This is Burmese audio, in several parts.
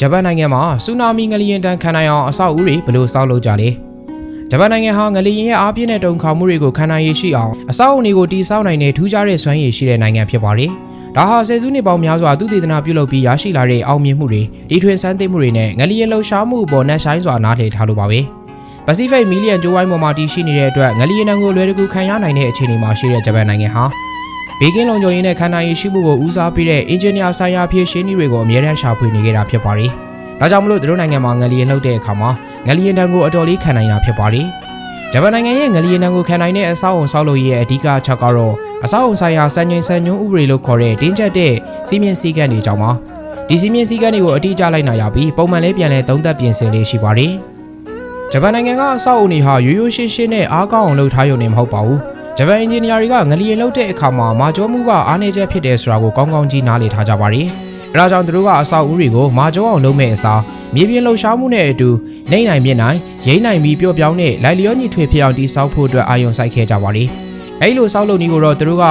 ဂျပန်နိုင်ငံမှာဆူနာမီငလျင်တန်းခံနိုင်အောင်အဆောက်အဦတွေဘယ်လိုဆောက်လုပ်ကြလဲဂျပန်နိုင်ငံဟာငလျင်ရဲ့အားပြင်းတဲ့တုန်ခါမှုတွေကိုခံနိုင်ရရှိအောင်အဆောက်အဦတွေကိုတည်ဆောက်နိုင်တဲ့ထူးခြားတဲ့စွမ်းရည်ရှိတဲ့နိုင်ငံဖြစ်ပါတယ်ဒါဟာဆယ်စုနှစ်ပေါင်းများစွာသူတည်တနာပြုလုပ်ပြီးရရှိလာတဲ့အောင်မြင်မှုတွေဒီထွင်ဆန်းသစ်မှုတွေနဲ့ငလျင်လှုပ်ရှားမှုအပေါ်နဲ့ဆိုင်စွာနားလည်ထားလိုပါပဲပစိဖိတ်မီလီယံကျိုးဝိုင်းပေါ်မှာတည်ရှိနေတဲ့အတွက်ငလျင်တန်းကိုလွယ်တကူခံရနိုင်တဲ့အခြေအနေမှာရှိတဲ့ဂျပန်နိုင်ငံဟာ ဘေကင်းလုံခြုံရေးနဲ့ခံနိုင်ရရှိမှုကိုဦးစားပေးတဲ့အင်ဂျင်နီယာဆိုင်ရာဖြစ်ရှင်းနည်းတွေကိုအမြဲတမ်းရှာဖွေနေကြတာဖြစ်ပါတယ်။ဒါကြောင့်မလို့သူတို့နိုင်ငံမှာငလျင်လှုပ်တဲ့အခါမှာငလျင်တန်းကိုအတော်လေးခံနိုင်တာဖြစ်ပါတယ်။ဂျပန်နိုင်ငံရဲ့ငလျင်တန်းကိုခံနိုင်တဲ့အဆောက်အုံဆောက်လုပ်ရေးရဲ့အဓိကအချက်ကတော့အဆောက်အုံဆိုင်ရာစံချိန်စံညွှန်းဥပဒေလို့ခေါ်တဲ့တင်းကျပ်တဲ့စီမင်းစည်းကမ်းတွေကြောင့်ပါ။ဒီစီမင်းစည်းကမ်းတွေကိုအတိအကျလိုက်နာရပြီးပုံမှန်လေးပြန်လဲသုံးသပ်ပြင်ဆင်လေးရှိပါတယ်။ဂျပန်နိုင်ငံကအဆောက်အုံတွေဟာရိုးရိုးရှင်းရှင်းနဲ့အားကောင်းအောင်လုပ်ထားရုံနဲ့မဟုတ်ပါဘူး။ ဂျပန်အင်ဂျင်နီယာတွေကငလျင်လှုပ်တဲ့အခါမှာမာကျောမှုကအားနည်းချက်ဖြစ်တယ်ဆိုတာကိုကောင်းကောင်းကြီးနားလည်ထားကြပါတယ်။အဲဒါကြောင့်သူတို့ကအဆောက်အဦတွေကိုမာကျောအောင်လုပ်မဲ့အစားမြေပြင်လှုပ်ရှားမှုနဲ့အတူနေနိုင်မြင့်နိုင်ရိမ့်နိုင်ပြီးပျော့ပြောင်းတဲ့လိုက်လျောညီထွေဖြစ်အောင်တည်ဆောက်ဖို့အတွက်အာရုံစိုက်ခဲ့ကြပါတယ်။အဲဒီလိုဆောက်လုပ်နည်းကိုတော့သူတို့က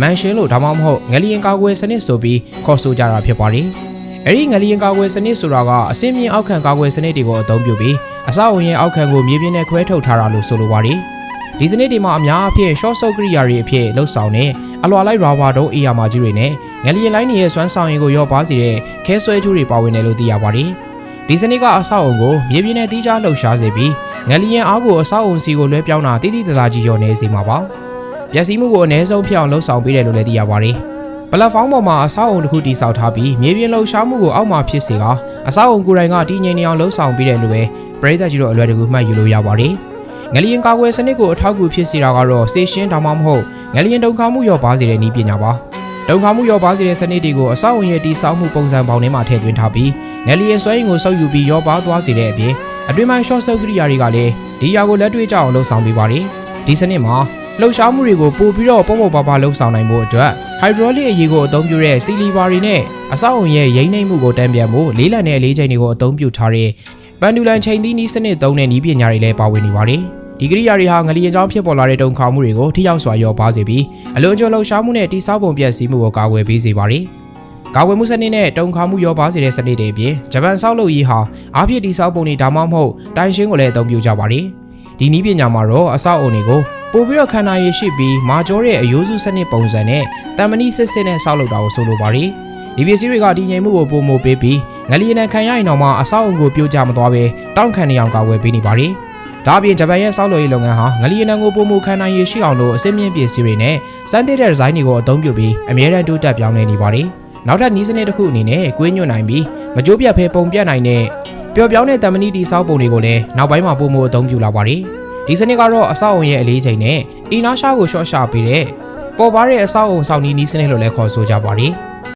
မန်ရှင်လို့ဒါမှမဟုတ်ငလျင်ကာကွယ်စနစ်ဆိုပြီးခေါ်ဆိုကြတာဖြစ်ပါတယ်။အဲဒီငလျင်ကာကွယ်စနစ်ဆိုတာကအစင်းမြင့်အောက်ခံကာကွယ်စနစ်တွေကိုအသုံးပြုပြီးအဆောက်အဦရဲ့အောက်ခံကိုမြေပြင်နဲ့ခွဲထုတ်ထားတာလို့ဆိုလိုပါတယ်။ ဒီစနစ်တွေမှာအများအပြား short circuit ကိရိယာတွေအဖြစ်လှုပ်ဆောင်တဲ့အလွာလိုက် rubber တုံးအေယာမာကြီးတွေနဲ့ငလျင်လိုင်းတွေရဲ့စွမ်းဆောင်ရည်ကိုရော့ပါစေတဲ့ခဲဆွဲကြိုးတွေပါဝင်တယ်လို့သိရပါတယ်။ဒီစနစ်ကအဆောက်အုံကိုမြေပြင်နဲ့တီးခြားလှုပ်ရှားစေပြီးငလျင်အားကိုအဆောက်အုံစီကိုလွှဲပြောင်းတာတိတိတသားကြီးရောနေစေမှာပါ။ရစီမှုကိုအ ਨੇ ဆုံးဖြစ်အောင်လှုပ်ဆောင်ပေးတယ်လို့လည်းသိရပါတယ်။ပလက်ဖောင်းပေါ်မှာအဆောက်အုံတစ်ခုတည်ဆောက်ထားပြီးမြေပြင်လှုပ်ရှားမှုကိုအောက်မှာဖြစ်စေကအဆောက်အုံကိုယ်တိုင်ကတည်ငြိမ်နေအောင်လှုပ်ဆောင်ပေးတယ်လို့ပဲပရိသတ်ကြီးတို့အလွယ်တကူမှတ်ယူလို့ရပါတယ်။ ငလျင်ကာကွယ်စနစ်ကိုအထောက်အကူဖြစ်စေတာကတော့စေရှင်းဒါမှမဟုတ်ငလျင်တုံခါမှုရောပါစေတဲ့နည်းပညာပါ။တုံခါမှုရောပါစေတဲ့စနစ်တွေကိုအဆောက်အုံရဲ့တည်ဆောက်မှုပုံစံပေါင်းထဲမှာထည့်သွင်းထားပြီးငလျင်ဆွဲရင်ကိုဆုပ်ယူပြီးရောပါသွားစေတဲ့အပြင်အတွင်းပိုင်း short circuit ကိရိယာတွေကလည်းဒီຢာကိုလက်တွေ့ကြအောင်လှုပ်ဆောင်ပေးပါတယ်။ဒီစနစ်မှာလှုပ်ရှားမှုတွေကိုပို့ပြီးတော့ပုံပုံပါပါလှုပ်ဆောင်နိုင်ဖို့အတွက် hydraulic အရေးကိုအသုံးပြုတဲ့ cylinder တွေနဲ့အဆောက်အုံရဲ့ရိမ့်နှိမ့်မှုကိုတံပြန်ဖို့လေးလံတဲ့လေးချိန်တွေကိုအသုံးပြုထားတဲ့ပန်ဒူလန်ချိန်သီးနည်းစနစ်သုံးတဲ့နည်းပညာတွေလည်းပါဝင်နေပါတယ်။ ဒီကိရိယာတွေဟာငလျင်ကြောင့်ဖြစ်ပေါ်လာတဲ့တုန်ခါမှုတွေကိုထိရောက်စွာရောပါစေပြီးအလွန်ကျွံလှုပ်ရှားမှုနဲ့တိစောက်ပုံပြည့်စည်မှုကိုကာကွယ်ပေးစေပါတယ်။ကာကွယ်မှုစနစ်နဲ့တုန်ခါမှုရောပါစေတဲ့စနစ်တွေအပြင်ဂျပန်ဆောက်လုပ်ရေးဟာအားဖြင့်တိစောက်ပုံတွေဒါမှမဟုတ်တိုင်ရှင်းကိုလည်းအသုံးပြုကြပါတယ်။ဒီနည်းပညာမှာတော့အဆောက်အုံတွေကိုပို့ပြီးတော့ခန္ဓာရည်ရှိပြီးမာကျော်တဲ့အယိုးစုစနစ်ပုံစံနဲ့တံမဏိစစ်စစ်နဲ့ဆောက်လုပ်တာကိုဆိုလိုပါတယ်။ဒီပစ္စည်းတွေကတည်ငြိမ်မှုကိုပုံမိုပေးပြီးငလျင်နဲ့ခံရရင်တော့မှအဆောက်အုံကိုပြိုကျမသွားဘဲတောင့်ခံနေအောင်ကာကွယ်ပေးနေပါတယ်။ ဒါအပြင်ဂျပန်ရဲ့ဆောက်လုပ်ရေးလုပ်ငန်းဟာငလျင်တန်းကိုပုံမိုခံနိုင်ရရှိအောင်လို့အစိမ့်မြင့်ပစ္စည်းတွေနဲ့စမ်းသစ်တဲ့ဒီဇိုင်းတွေကိုအသုံးပြုပြီးအမြဲတမ်းတိုးတက်ပြောင်းလဲနေပါတယ်။နောက်ထပ်နည်းစနစ်တစ်ခုအနေနဲ့ကွေးညွတ်နိုင်ပြီးမကြိုးပြတ်ဖဲပုံပြတ်နိုင်တဲ့ပျော်ပြောင်းတဲ့တံမဏိတီဆောက်ပုံတွေကိုလည်းနောက်ပိုင်းမှာပုံမိုအသုံးပြုလာပါတယ်။ဒီစနစ်ကတော့အဆောက်အုံရဲ့အလေးချိန်နဲ့အီနာရှာကိုရှော့ရှာပေးတဲ့ပေါ်ပါတဲ့အဆောက်အုံဆောက်နည်းနည်းစနစ်လို့လည်းခေါ်ဆိုကြပါတယ်။